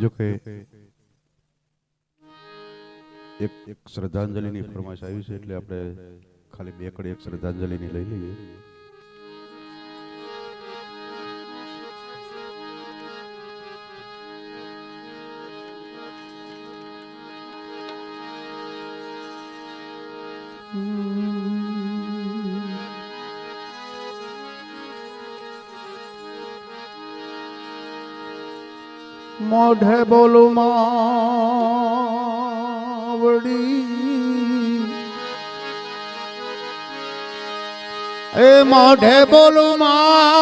જો કે એક એક શ્રદ્ધાંજલિની ફરમાશ આવી છે, એટલે આપણે ખાલી બે કડી એક શ્રદ્ધાંજલિની લઈ લઈએ. મોઢે બોલું માવડી. એ મોઢે બોલું માવડી.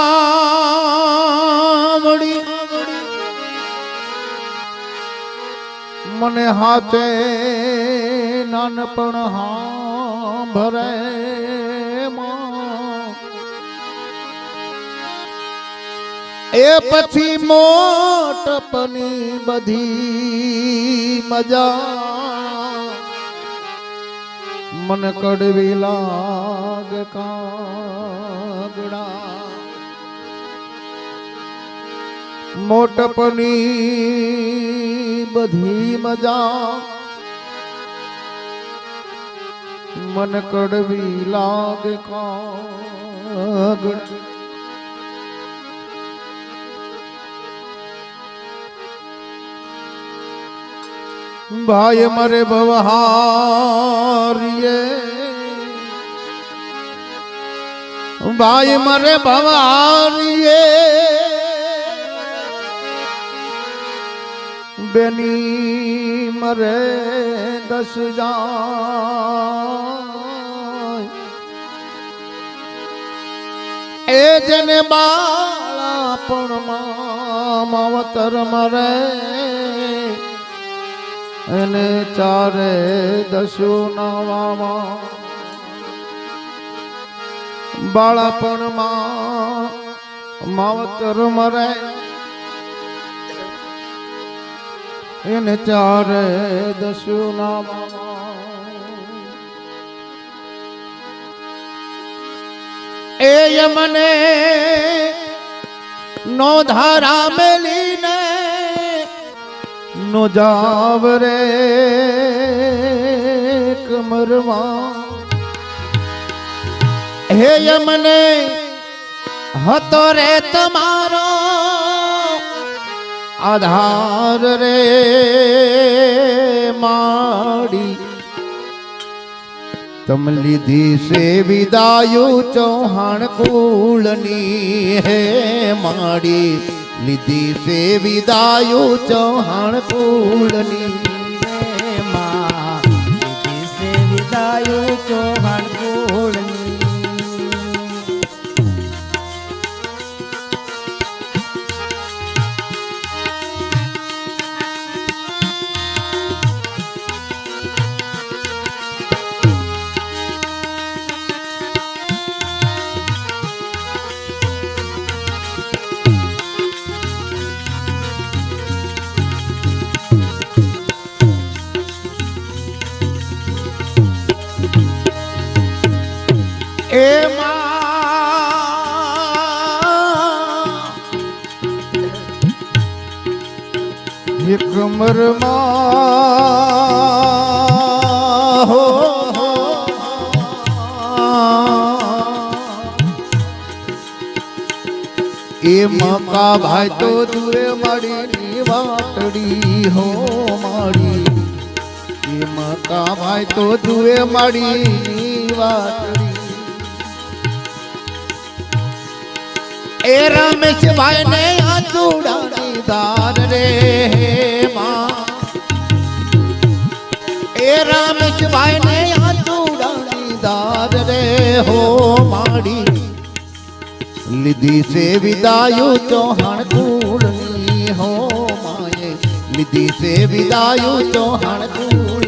મને હાથે નાનપણ હા ભરે એ પછી મોટપની બધી મજા. મન કડવી લાગ કાગડા. મોટપની બધી મજા. મન કડવી લાગ કાગડા. ભાઈ મારે ભવહારિયે ભાઈ મારે ભવહારિયે બેની મરે દસ જાય એ જેને બાળાપણમાં માવતર મરે. એને ચારે દસો નાવામાં. બાળપણમાં માવતર મરે. એને ચારે દસો નાવામાં. એ યમને નો ધારા મેલીને નો જાવ રે કમરમાં. હે યમને, હતો રે તમારો આધાર રે માડી. તમ લીધી સે વિદાયુ ચૌહાણ કુળની હે માડી. લીધી સે વિદાયો ચૌહાણ કુળની લીધી સે વિદાયો ચૌહાણ એ કમરમાં હો એ મકા ભાઈ તો દૂરે માડી વાટડી હો માડી. એ મકા ભાઈ તો દૂરે માડી વાટડી એ રમેશ ભાઈ ને આચુડાની દીદાર રે એ રમેશ ભાઈ ને આચુડાની દીદાર રે હો માડી. લીધી સે વિદાયો ચૌહાણ કુળની હો માએ. લીધી સે વિદાયો ચૌહાણ કુળની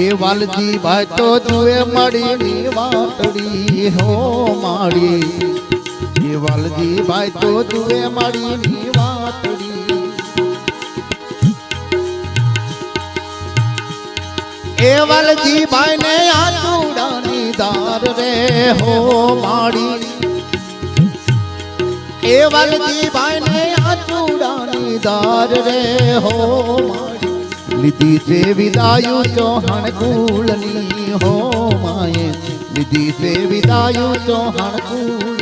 એ વાલજી ભાઈ તો જુએ મળી વાતડી હો માડી. એ વાલજી ભાઈ તો જુએ મારી વાતડી એ વાલજી ભાઈ ને આ ચૂડાની દાર રે, હો માડી. એ વાલજી ભાઈ ને આ ચૂડાની દાર રે, હો માડી. લીધી છે વિદાયું ચૌહાણ કુળની હો માએ. લીધી છે વિદાયું ચૌહાણ કુળ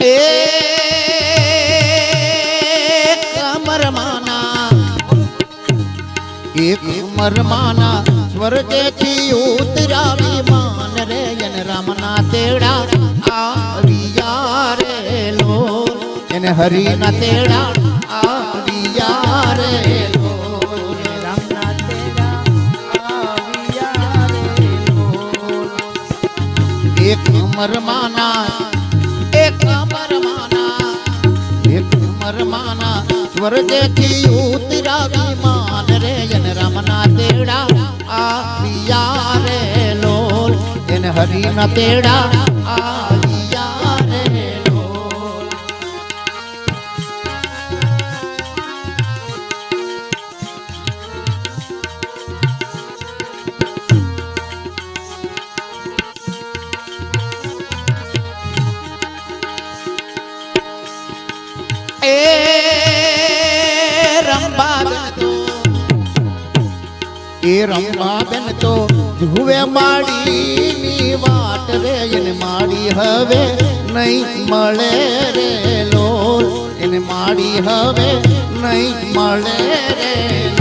એક એક મરમાના સ્વર્ગેથી ઉતર્યા વિમાન રે એને રામના તેડા આવ્યા રે લો. એને હરિના તેડા આવ્યા રે લો. રામના તેડા આવ્યા રે લો. એક મરમાના સ્વર્ગેથી ઉતરા વિમાન રે જન રામના તેડા આવ્યા રે લોલ. એને હરિના તેડા આવ્યા એ રમવા બેન તો જુએ માડીની વાટ રે, એને માડી હવે નહીં મળે રે લોલ માડી હવે નહીં મળે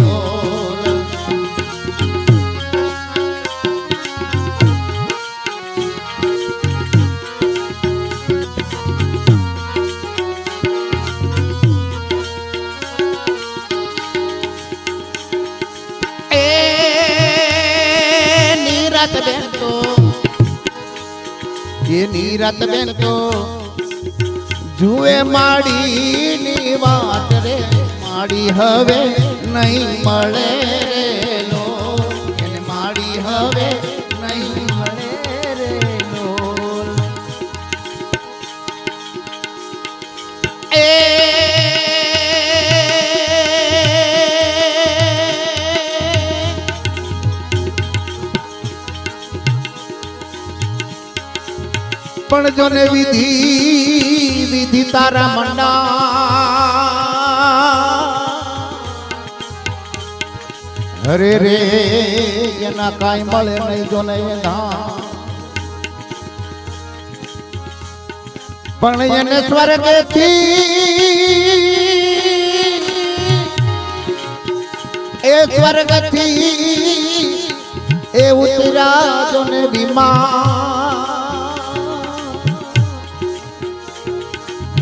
નીરત બેન તો એ નીરત બેન તો જુએ માડીની વાત રે, માડી હવે નહીં મળે. પણ જોને વિધિ વિધિ તારા મંડા અરે રે, એના કાંઈ મળે નહીં જોને એના. પણ એને સ્વર્ગથી એ સ્વર્ગથી એ ઉતરા જોને વિમાન.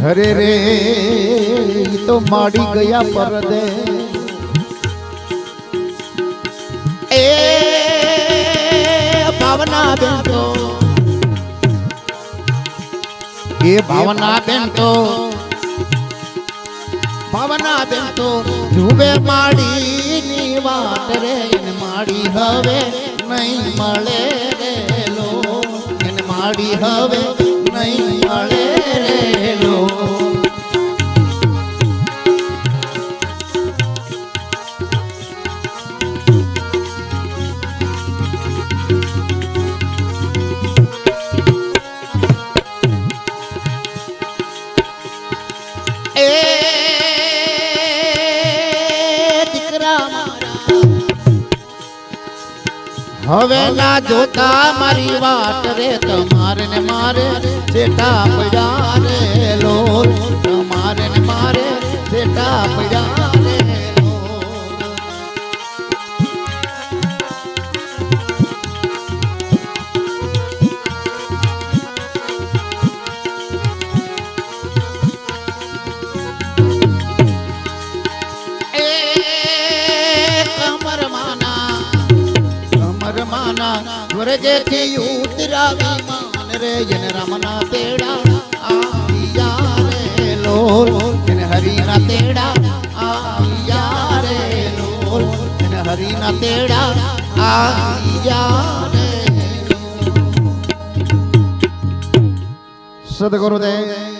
અરે રે, તો માડી ગયા પરદે. એ ભાવના બેન તો એ ભાવના બેન તો ભાવના બેન તો જુએ માડી ની વાત રે માડી હવે નહીં મળે રે લો. એને માડી હવે નહીં મળે હવે ના જોતા મારી વાટ રે તમારે ને મારે જેટા પડ્યા રે લો તમારે ને મારે જેટા પડ્યા રે. વ્રજથી ઉતરાવી માન રે, જન રામના તેડા આયા રે લોલ, જન હરિના તેડા આયા રે લોલ, જન હરિના તેડા આયા રે સદગુરુદેવ